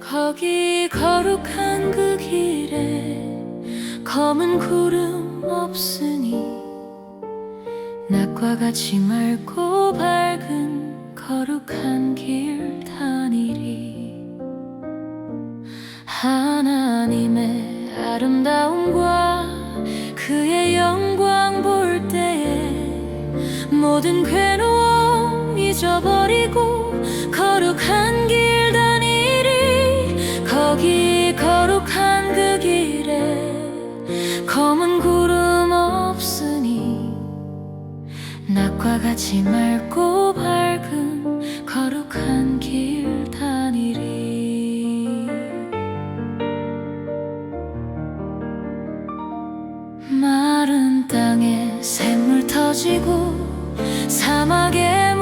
거기 거룩한 그 길에 검은 구름 없으니 낮과 같이 맑고 밝은 거룩한 길 다니리. 하나님의 아름다움과 그의 영광 볼 때에 모든 괴로움 잊어버리고 검은 구름 없으니 낮과 같이 맑고 밝은 거룩한 길 다니리. 마른 땅에 샘물 터지고 사막에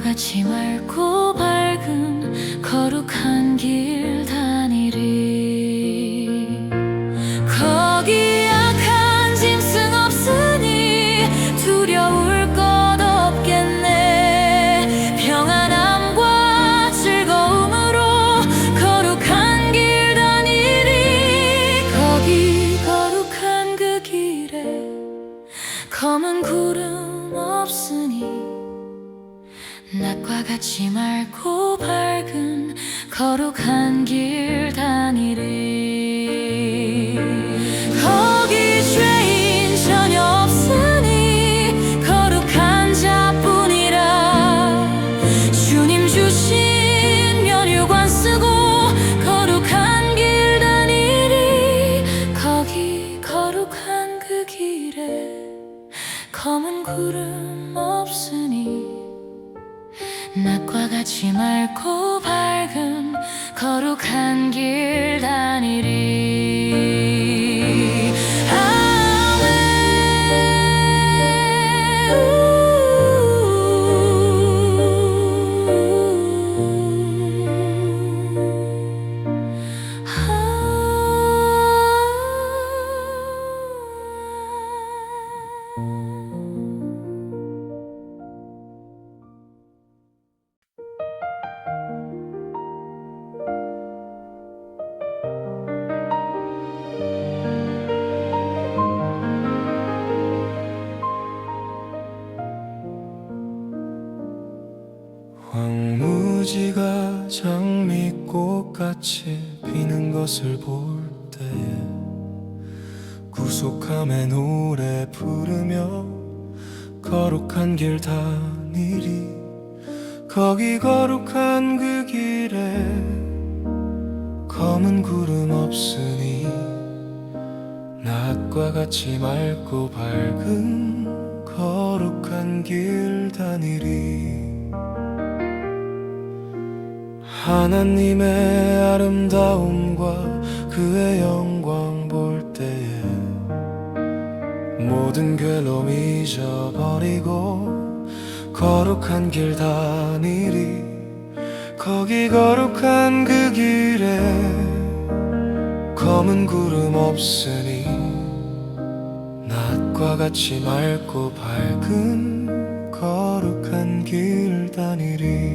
같이 맑고 밝 거룩한 길 다니리. 거기 죄인 전혀 없으니 거룩한 자뿐이라. 주님 주신 면류관 쓰고 거룩한 길 다니리. 거기 거룩한 그 길에 검은 구름 없으니 낮과 같이 맑고 밝은 거룩한 길 다니리 것을 볼 때에 구속함의 노래 부르며 거룩한 길 다니리. 거기 거룩한 그 길에 검은 구름 없으니 낮과 같이 맑고 밝은 거룩한 길 다니리 하나님의 아름다움과 그의 영광 볼 때에 모든 괴로움 잊어버리고 거룩한 길 다니리. 거기 거룩한 그 길에 검은 구름 없으니 낮과 같이 맑고 밝은 거룩한 길 다니리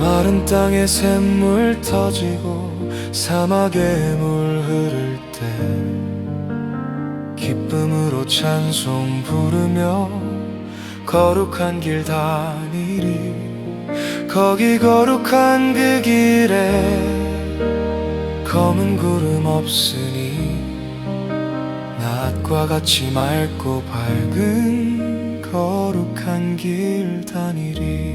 마른 땅에 샘물 터지고 사막에 물 흐를 때 기쁨으로 찬송 부르며 거룩한 길 다니리. 거기 거룩한 그 길에 검은 구름 없으니 낮과 같이 맑고 밝은 거룩한 길 다니리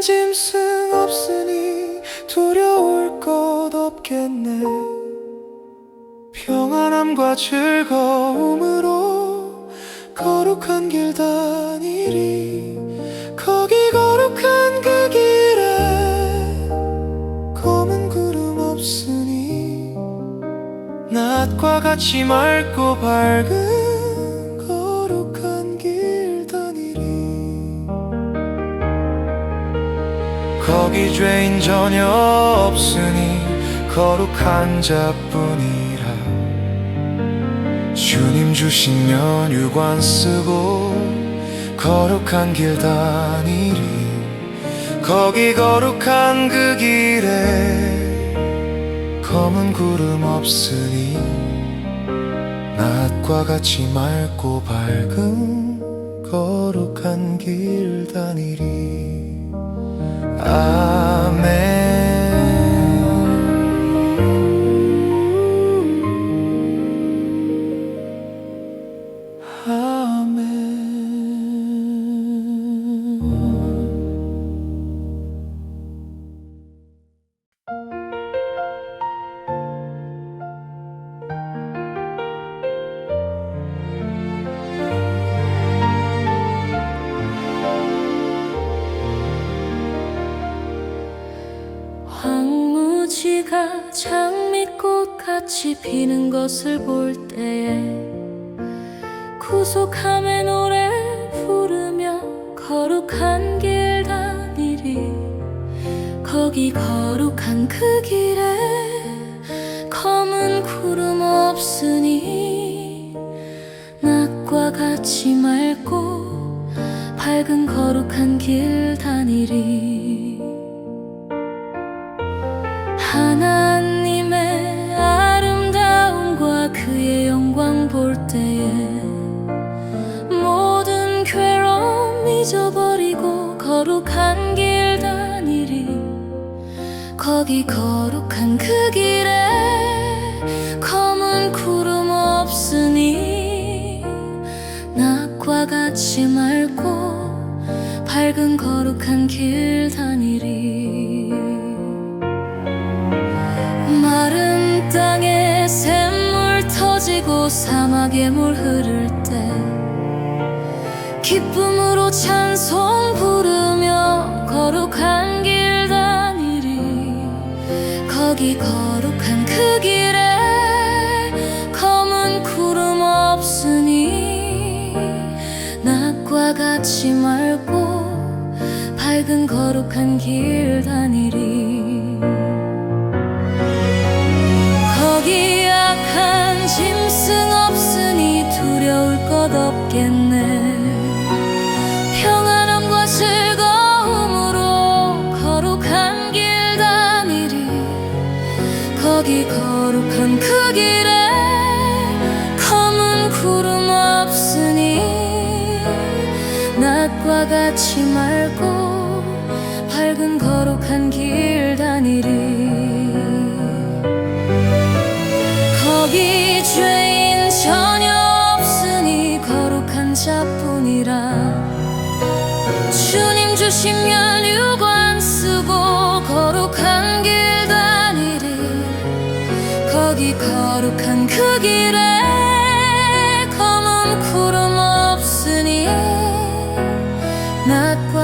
짐승 없으니 두려울 것 없겠네. 평안함과 즐거움으로 거룩한 길 다니리. 거기 거룩한 그 길에 검은 구름 없으니 낮과 같이 맑고 밝은 거기 죄인 전혀 없으니 거룩한 자뿐이라. 주님 주신 면류관 쓰고 거룩한 길 다니리. 거기 거룩한 그 길에 검은 구름 없으니 낮과 같이 맑고 밝은 거룩한 길 다니리 아멘 피는 것을 볼 때에 구속함의 노래 부르며 거룩한 길 다니리. 거기 거룩한 그 길에 검은 구름 없으니 낮과 같이 맑고 밝은 거룩한 길 다니리. 하나 거기 거룩한 그 길에 검은 구름 없으니 낮과 같이 맑고 밝은 거룩한 길 다니리. 마른 땅에 샘물 터지고 사막에 물 흐를 때 기쁨으로 찬송 부르며 거룩한 거기 거룩한 그 길에 검은 구름 없으니 낮과 같이 맑고 밝은 거룩한 길 다니리 같이 맑고 밝은 거룩한 길 다니리. 거기 죄인 전혀 없으니 거룩한 자뿐이라. 주님 주신 면류관 쓰고 거룩한 길 다니리. 거기 거룩한 그 길에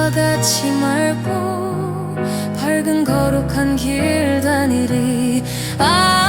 낮과 같이 맑고 밝은 거룩한 길 다니리. 아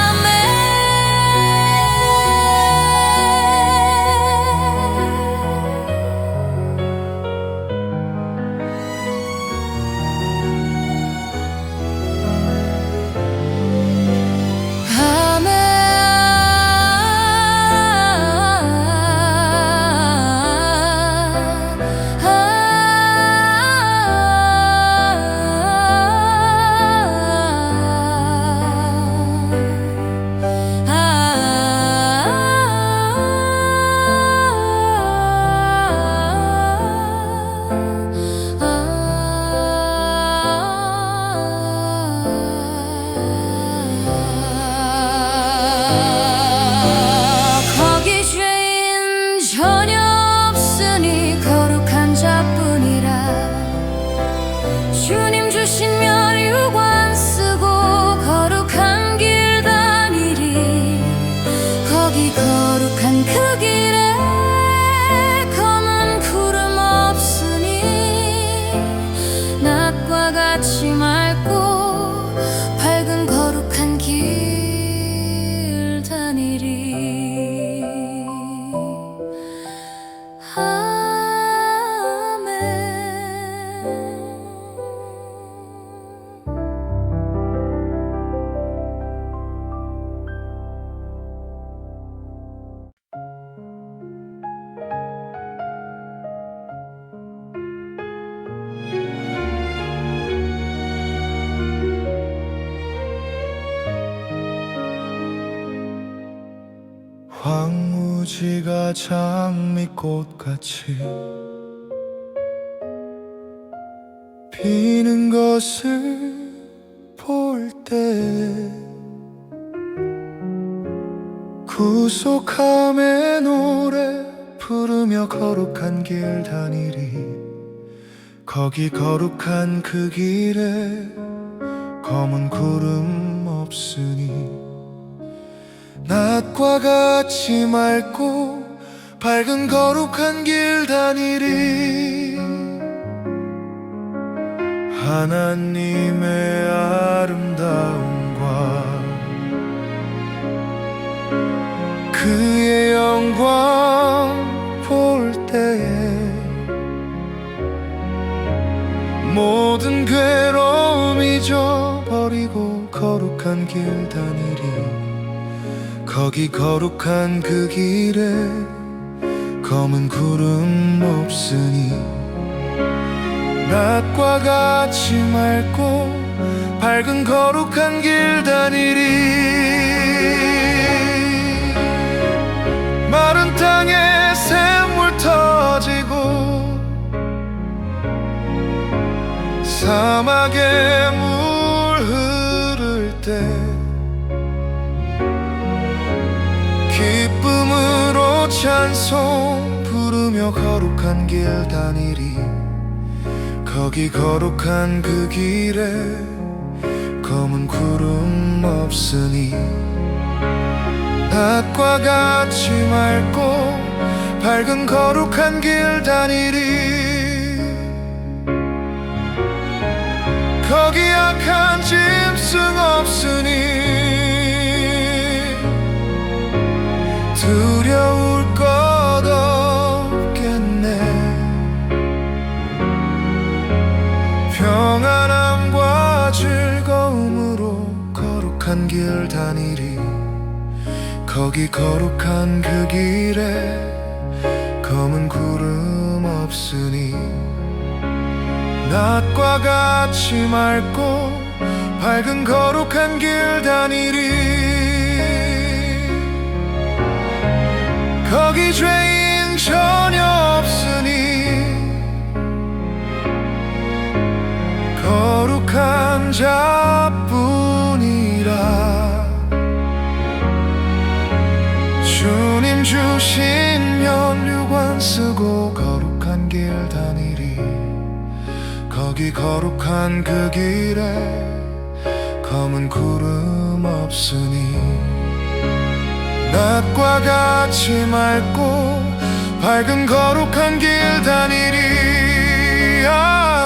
대지가 장미꽃같이 피는 것을 볼 때 구속함의 노래 부르며 거룩한 길 다니리. 거기 거룩한 그 길에 검은 구름 없으니 낮과 같이 맑고 밝은 거룩한 길 다니리. 하나님의 아름다움과 그의 영광 볼 때에 모든 괴로움 잊어버리고 거룩한 길 다니리 거기 거룩한 그 길에 검은 구름 없으니 낮과 같이 맑고 밝은 거룩한 길 다니리. 마른 땅에 샘물 터지고 사막에 물 흐를 때 찬송 부르며 거룩한 길 다니리. 거기 거룩한 그 길에 검은 구름 없으니. 낮과 같이 맑고 밝은 거룩한 길 다니리. 거기 악한 짐승 없으니. 두려울 거기 거룩한 그 길에 검은 구름 없으니 낮과 같이 맑고 밝은 거룩한 길 다니리. 거기 죄인 전혀 없으니 거룩한 자 거룩한 그 길에 검은 구름 없으니 낮과 같이 맑고 밝은 거룩한 길 다니리. 아